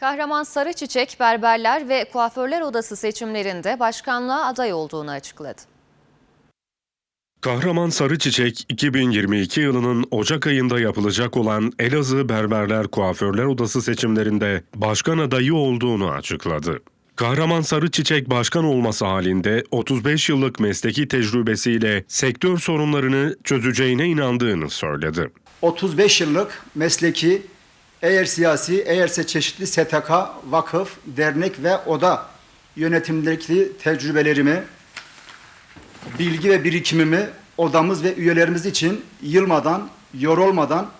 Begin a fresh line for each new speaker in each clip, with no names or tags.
Kahraman Sarıçiçek Berberler ve Kuaförler Odası seçimlerinde başkanlığa aday olduğunu açıkladı.
Kahraman Sarıçiçek, 2022 yılının Ocak ayında yapılacak olan Elazığ Berberler Kuaförler Odası seçimlerinde başkan adayı olduğunu açıkladı. Kahraman Sarıçiçek başkan olması halinde 35 yıllık mesleki tecrübesiyle sektör sorunlarını çözeceğine inandığını söyledi.
35 yıllık mesleki, eğer siyasi, eğerse çeşitli STK, vakıf, dernek ve oda yönetimdeki tecrübelerimi, bilgi ve birikimimi odamız ve üyelerimiz için yılmadan, yorulmadan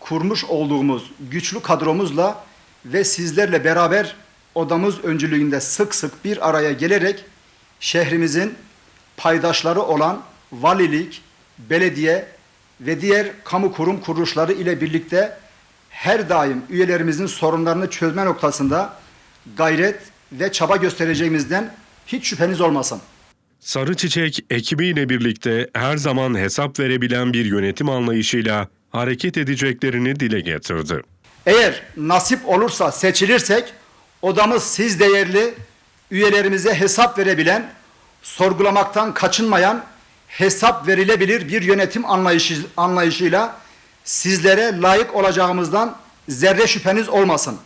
kurmuş olduğumuz güçlü kadromuzla ve sizlerle beraber odamız öncülüğünde sık sık bir araya gelerek şehrimizin paydaşları olan valilik, belediye ve diğer kamu kurum kuruluşları ile birlikte her daim üyelerimizin sorunlarını çözme noktasında gayret ve çaba göstereceğimizden hiç şüpheniz olmasın.
Sarıçiçek ekibiyle birlikte her zaman hesap verebilen bir yönetim anlayışıyla hareket edeceklerini dile getirdi.
Eğer nasip olursa seçilirsek odamız siz değerli üyelerimize hesap verebilen, sorgulamaktan kaçınmayan, hesap verilebilir bir yönetim anlayışı, anlayışıyla sizlere layık olacağımızdan zerre şüpheniz olmasın.